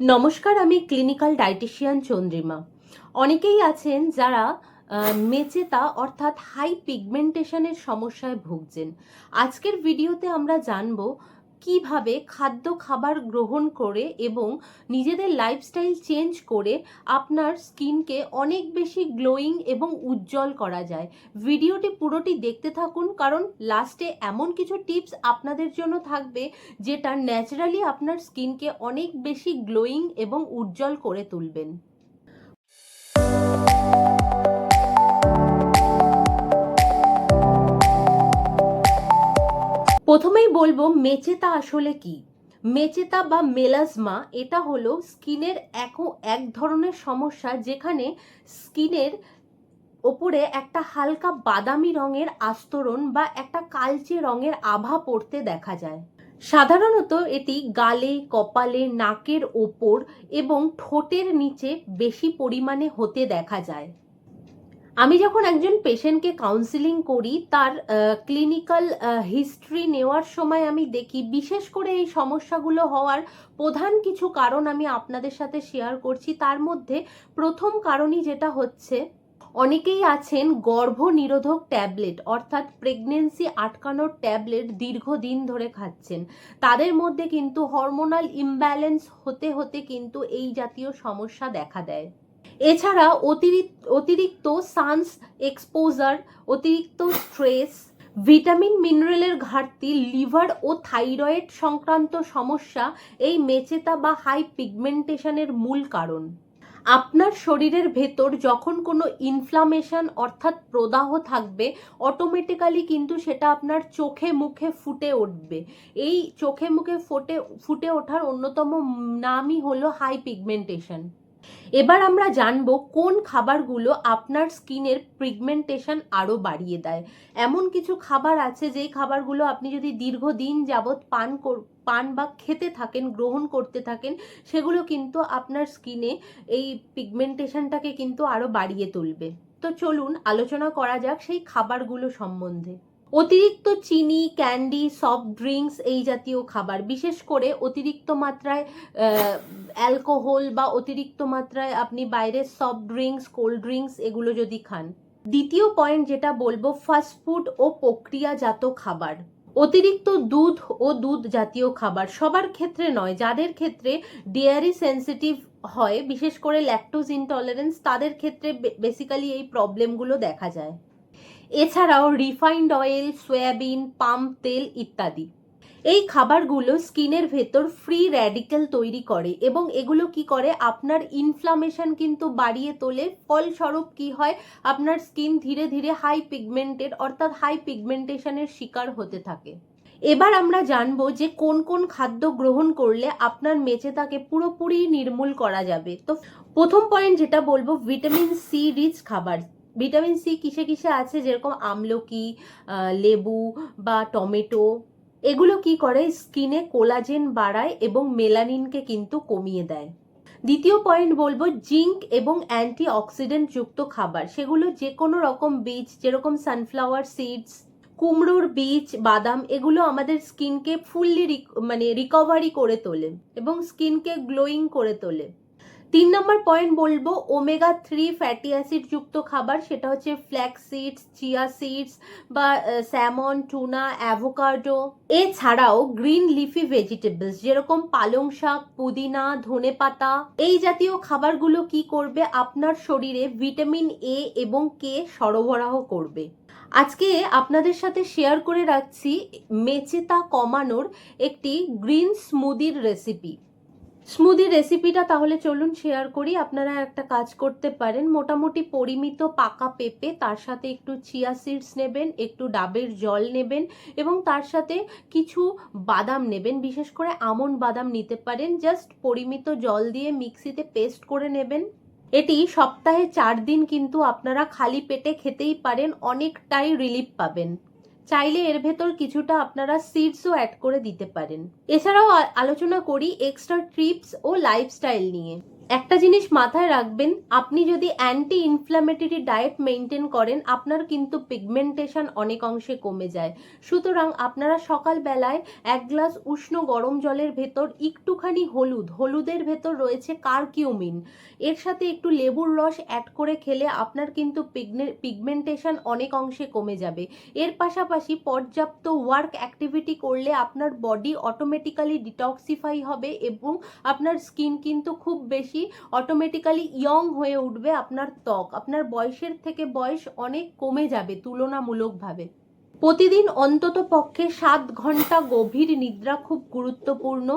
নমস্কার, আমি clinical dietician Chandrima. অনেকেই আছেন যারা মেচেতা অর্থাৎ হাই পিগমেন্টেশনের সমস্যায় ভুগছেন। আজকের ভিডিওতে আমরা জানব কীভাবে খাদ্য খাবার গ্রহণ করে এবং নিজেদের লাইফস্টাইল চেঞ্জ করে আপনার স্কিনকে অনেক বেশি গ্লোয়িং এবং উজ্জ্বল করা যায়। ভিডিওটি পুরোটি দেখতে থাকুন, কারণ লাস্টে এমন কিছু টিপস আপনাদের জন্য থাকবে যেটা ন্যাচারালি আপনার স্কিনকে অনেক বেশি গ্লোয়িং এবং উজ্জ্বল করে তুলবেন। প্রথমেই বলব মেচেতা আসলে কি? মেচেতা বা মেলাজমা এটা হলো স্কিনের এক এক ধরনের সমস্যা যেখানে স্কিনের ওপরে একটা হালকা বাদামি রঙের আস্তরণ বা একটা কালচে রঙের আভা পড়তে দেখা যায়। সাধারণত এটি গালে, কপালে, নাকের ওপর এবং ঠোঁটের নিচে বেশি পরিমাণে হতে দেখা যায়। আমি যখন একজন পেশেন্টকে কাউন্সিলিং করি, তার ক্লিনিক্যাল হিস্ট্রি নেওয়ার সময় আমি দেখি, বিশেষ করে এই সমস্যাগুলো হওয়ার প্রধান কিছু কারণ আমি আপনাদের সাথে শেয়ার করছি। তার মধ্যে প্রথম কারণই যেটা হচ্ছে, অনেকেই আছেন গর্ভ নিরোধক ট্যাবলেট, অর্থাৎ প্রেগনেন্সি আটকানোর ট্যাবলেট দীর্ঘদিন ধরে খাচ্ছেন। তাদের মধ্যে কিন্তু হরমোনাল ইমব্যালেন্স হতে হতে কিন্তু এই জাতীয় সমস্যা দেখা দেয়। এছাড়া অতিরিক্ত অতিরিক্ত সানস এক্সপোজার অতিরিক্ত স্ট্রেস ভিটামিন মিনারেলের ঘাটতি লিভার ও থাইরয়েড সংক্রান্ত সমস্যা এই মেচেতা বা হাই পিগমেন্টেশনের মূল কারণ। আপনার শরীরের ভেতর যখন কোনো ইনফ্লামেশন অর্থাৎ প্রদাহ থাকবে অটোমেটিক্যালি কিন্তু সেটা আপনার চোখে মুখে ফুটে উঠবে। এই চোখে মুখে ফুটে ফুটে ওঠার অন্যতম নামই হলো হাই পিগমেন্টেশন এবার আমরা জানব কোন খাবারগুলো আপনার স্কিনের পিগমেন্টেশন আরও বাড়িয়ে দেয়। এমন কিছু খাবার আছে যেই খাবারগুলো আপনি যদি দীর্ঘদিন যাবৎ পান পান বা খেতে থাকেন, গ্রহণ করতে থাকেন, সেগুলো কিন্তু আপনার স্কিনে এই পিগমেন্টেশনটাকে কিন্তু আরও বাড়িয়ে তুলবে। তো চলুন আলোচনা করা যাক সেই খাবারগুলো সম্বন্ধে। অতিরিক্ত চিনি, ক্যান্ডি সফট ড্রিঙ্কস এই জাতীয় খাবার, বিশেষ করে অতিরিক্ত মাত্রায় অ্যালকোহল বা অতিরিক্ত মাত্রায় আপনি বাইরের সফট ড্রিঙ্কস কোল্ড ড্রিঙ্কস এগুলো যদি খান। দ্বিতীয় পয়েন্ট যেটা বলব ফাস্টফুড ও প্রক্রিয়াজাত খাবার। অতিরিক্ত দুধ ও দুধ জাতীয় খাবার সবার ক্ষেত্রে নয়, যাদের ক্ষেত্রে ডেয়ারি সেন্সিটিভ হয়, বিশেষ করে ল্যাকটোজ ইনটলারেন্স তাদের ক্ষেত্রে বেসিক্যালি এই প্রবলেমগুলো দেখা যায়। এছাড়াও রিফাইন্ড অয়েল সয়াবিন পাম তেল ইত্যাদি। এই খাবারগুলো স্কিনের ভেতর ফ্রি র্যাডিক্যাল তৈরি করে এবং এগুলো কি করে? আপনার ইনফ্লামেশন কিন্তু বাড়িয়ে তোলে। ফলস্বরূপ কি হয়? আপনার স্কিন ধীরে ধীরে হাই পিগমেন্টেড অর্থাৎ হাই পিগমেন্টেশনের শিকার হতে থাকে। এবার আমরা জানব যে কোন কোন খাদ্য গ্রহণ করলে আপনার মেচেতাকে পুরোপুরি নির্মূল করা যাবে। তো প্রথম পয়েন্ট যেটা বলব ভিটামিন সি রিচ খাবার। ভিটামিন সি কিসে কিসে আছে? যেরকম আমলকি লেবু বা টমেটো, এগুলো কি করে? স্কিনে কোলাজেন বাড়ায় এবং মেলানিনকে কিন্তু কমিয়ে দেয়। দ্বিতীয় পয়েন্ট বলব, জিঙ্ক এবং অ্যান্টি অক্সিডেন্ট যুক্ত খাবার। সেগুলো যে কোনো রকম বীজ, যেরকম সানফ্লাওয়ার সিডস, কুমড়োর বীজ, বাদাম, এগুলো আমাদের স্কিনকে ফুললি মানে রিকভারি করে তোলে এবং স্কিনকে গ্লোয়িং করে তোলে। তিন নম্বর পয়েন্ট বলব ওমেগা থ্রি ফ্যাটি অ্যাসিড যুক্ত খাবার, সেটা হচ্ছে ফ্ল্যাক্স সিডস চিয়া সিডস বা স্যামন টুনা অ্যাভোকাডো এছাড়াও গ্রিন লিফি ভেজিটেবলস যেরকম পালং শাক, পুদিনা ধনেপাতা এই জাতীয় খাবারগুলো কি করবে? আপনার শরীরে ভিটামিন এ এবং কে সরবরাহ করবে। আজকে আপনাদের সাথে শেয়ার করে রাখছি মেচেতা কমানোর একটি গ্রিন স্মুদির রেসিপি স্মুদি রেসিপিটা তাহলে চলুন শেয়ার করি। আপনারা একটা কাজ করতে পারেন। মোটামুটি পরিমিত পাকা পেঁপে, তার সাথে একটু চিয়া সিডস নেবেন, একটু ডাবের জল নেবেন এবং তার সাথে কিছু বাদাম নেবেন। বিশেষ করে আমন বাদাম নিতে পারেন। জাস্ট পরিমিত জল দিয়ে মিক্সিতে পেস্ট করে নেবেন। এটি সপ্তাহে চার দিন কিন্তু আপনারা খালি পেটে খেতেই পারেন, অনেকটাই রিলিফ পাবেন। চাইলে এর ভেতর কিছুটা আপনারা সিডসও অ্যাড করে দিতে পারেন। এছাড়াও আলোচনা করি এক্সট্রা ট্রিপস ও লাইফস্টাইল নিয়ে। একটা জিনিস মাথায় রাখবেন, আপনি যদি অ্যান্টি ইনফ্ল্যামেটরি ডায়েট মেনটেন করেন, আপনার কিন্তু পিগমেন্টেশন অনেক অংশে কমে যায়। সুতরাং আপনারা সকালবেলায় এক গ্লাস উষ্ণ গরম জলের ভেতর একটুখানি হলুদ, হলুদের ভেতর রয়েছে কারকিউমিন। এর সাথে একটু লেবুর রস অ্যাড করে খেলে আপনার কিন্তু পিগমেন্টেশন অনেক অংশে কমে যাবে। এর পাশাপাশি পর্যাপ্ত ওয়ার্ক অ্যাক্টিভিটি করলে আপনার বডি অটোমেটিক্যালি ডিটক্সিফাই হবে এবং আপনার স্কিন কিন্তু খুব বেশি অটোমেটিক্যালি ইয়ং হয়ে উঠবে আপনার ত্বক। আপনার বয়সের থেকে বয়স অনেক কমে যাবে, তুলনামূলকভাবে। প্রতিদিন অন্তত পক্ষে সাত ঘণ্টা গভীর নিদ্রা খুব গুরুত্বপূর্ণ।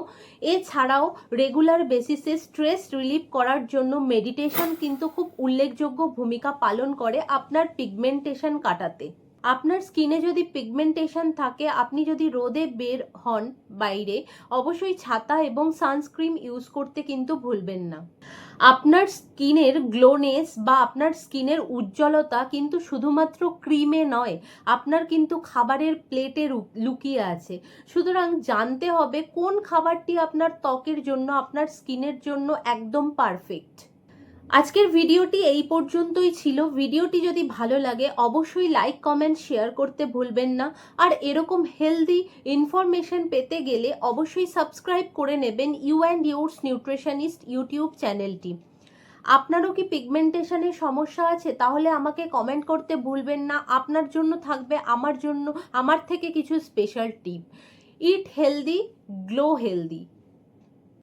এছাড়াও রেগুলার বেসিসে স্ট্রেস রিলিফ করার জন্য মেডিটেশন কিন্তু খুব উল্লেখযোগ্য ভূমিকা পালন করে আপনার পিগমেন্টেশন কাটাতে। আপনার স্কিনে যদি পিগমেন্টেশন থাকে, আপনি যদি রোদে বের হন বাইরে, অবশ্যই ছাতা এবং সানস্ক্রিন ইউজ করতে কিন্তু ভুলবেন না। আপনার স্কিনের গ্লোনেস বা আপনার স্কিনের উজ্জ্বলতা কিন্তু শুধুমাত্র ক্রিমে নয়, আপনার কিন্তু খাবারের প্লেটে লুকিয়ে আছে। সুতরাং জানতে হবে কোন খাবারটি আপনার ত্বকের জন্য, আপনার স্কিনের জন্য একদম পারফেক্ট আজকের ভিডিওটি এই পর্যন্তই ছিল। ভিডিওটি যদি ভালো লাগে, অবশ্যই লাইক কমেন্ট শেয়ার করতে ভুলবেন না। আর এরকম হেলদি ইনফরমেশন পেতে গেলে অবশ্যই সাবস্ক্রাইব করে নেবেন you and yours nutritionist YouTube চ্যানেলটি আপনারও কি পিগমেন্টেশনের সমস্যা আছে, তাহলে আমাকে কমেন্ট করতে ভুলবেন না। আপনার জন্য থাকবে আমার জন্য, আমার থেকে কিছু special tip eat healthy glow healthy